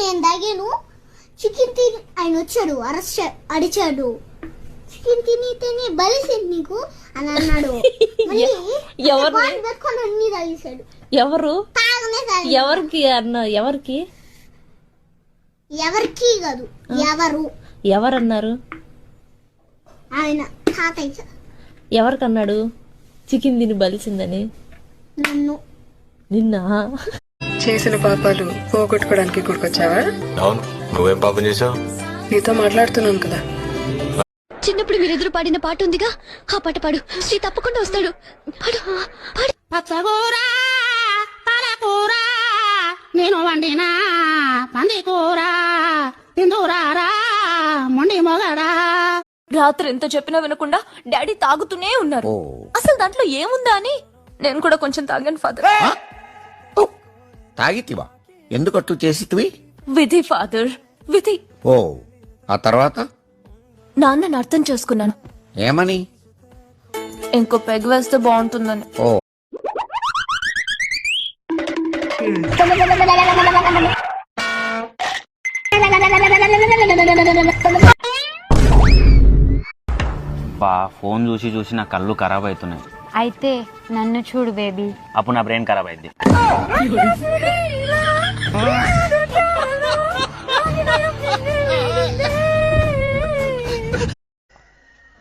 నేను తాగాను. చికెన్ తిని ఆయన వచ్చాడు అరెస్ట్ అడిచాడు చికెన్ తిని తిని బలిసింది నీకు? అని అన్నాడు. పెట్టుకొని అన్ని తాగేశాడు. ఎవరు? ఎవరికి అన్న ఎవరికి? ఎవరికి కాదు ఎవరు? ఎవరన్నారు? ఆయన తాతయ్య ఎవరికన్నాడు? చికెన్ తిని బలిసిందని నన్ను. నిన్న? చేసిన పాపాలు పోగొట్టుకోవడానికి గుడికొచ్చావా అవును. నువ్వేం పాపం చేసావు నీతో మాట్లాడుతున్నాను కదా. చిన్నప్పుడు మీరెదురు పాడిన పాట ఉందిగా. ఆ పాట పాడు. శ్రీ తప్పకుండా వస్తాడు. పాడు. పాడు. పచ్చకూర పాలకూర నేను వండిన పందికూర తిందురారా మొండి మొగడా. రాత్రి ఎంత చెప్పినా వినకుండా డాడీ తాగుతూనే ఉన్నారు. అసలు దాంట్లో ఏముందా అని? నేను కూడా కొంచెం తాగాను ఫాదర్. తాగితివా? ఎందుకట్టు చేసితివి? విధి ఫాదర్. విధి. ఓ ఆ తర్వాత? నాన్నని అర్థం చేసుకున్నాను. ఏమని? ఇంకో పెగ్ వేస్తే బాగుంటుందని. ఓ. బా ఫోన్ చూసి చూసి నా కళ్ళు ఖరాబ్ అవుతున్నాయి. అయితే నన్ను చూడు బేబీ. అప్పుడు నా బ్రెయిన్ ఖరాబ్ అయింది.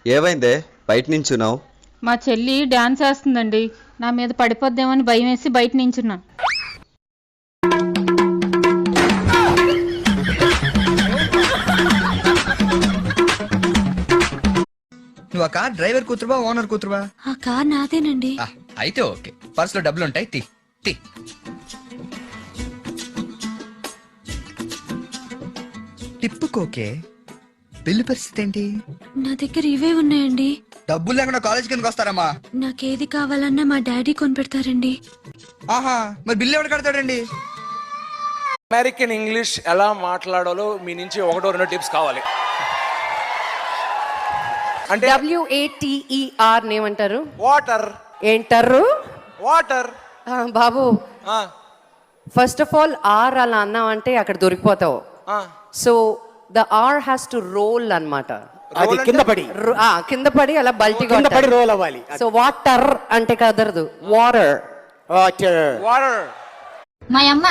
ఏమైందే? బయట నించున్నావు? మా చెల్లి డాన్స్ వేస్తుందండి. నా మీద పడిపోద్దేమని భయం వేసి బయట నించున్నా. నువ్వు ఆ కార్ డ్రైవర్ కూతురువా ఓనర్ కూతురువా? ఆ కార్ నాదేనండి. అయితే ఓకే. పర్స్లో డబ్బులు ఉంటాయి తి. టిప్పుకోకే. బిల్లు పరిస్థితి ఏంటి? నా దగ్గర ఇవే ఉన్నాయండి. డబ్బులు లేకుండా కాలేజ్ కిందకి వస్తారమ్మా. నాకేది కావాలన్నా మా డాడీ కొనిపెడతారండి. ఆహా మరి బిల్లు ఎవరు కడతాడండి? అమెరికన్ ఇంగ్లీష్ ఎలా మాట్లాడాలో మీ నుంచి ఒకటో రెండు టిప్స్ కావాలి. అంటే W A T E R ఏమంటారు? వాటర్. ఏంటారు వాటర్. బాబు. ఫస్ట్ ఆఫ్ ఆల్ ఆర్ అలా అన్నావంటే అక్కడ దొరికిపోతావు. So the R has to roll అన్నమాట. అది కింద పడి. కింద పడి అలా బల్టి కింద పడి roll అవ్వాలి. సో వాటర్ అంటే కదరదు. వాటర్ వాటర్ మా అమ్మ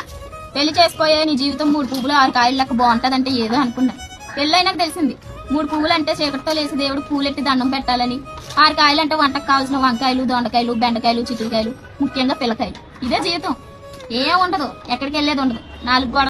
పెళ్ళి చేసుకోయే నీ జీవితం మూడు పువ్వులు ఆరు కాయలు లెక్క బాగుంటదంటే ఏదో అనుకున్నా. పెళ్ళైనాక తెలిసింది. మూడు పువ్వులు అంటే చీకటితో లేసి దేవుడు పూలెట్టి దండం పెట్టాలని. ఆరు కాయలు అంటే వంటకు కావాల్సిన వంకాయలు దొండకాయలు బెండకాయలు చిక్కుడుకాయలు ముఖ్యంగా పిల్లకాయలు. ఇదే జీవితం. ఏం ఉండదు. ఎక్కడికి వెళ్ళేది ఉండదు. నాలుగు గోడ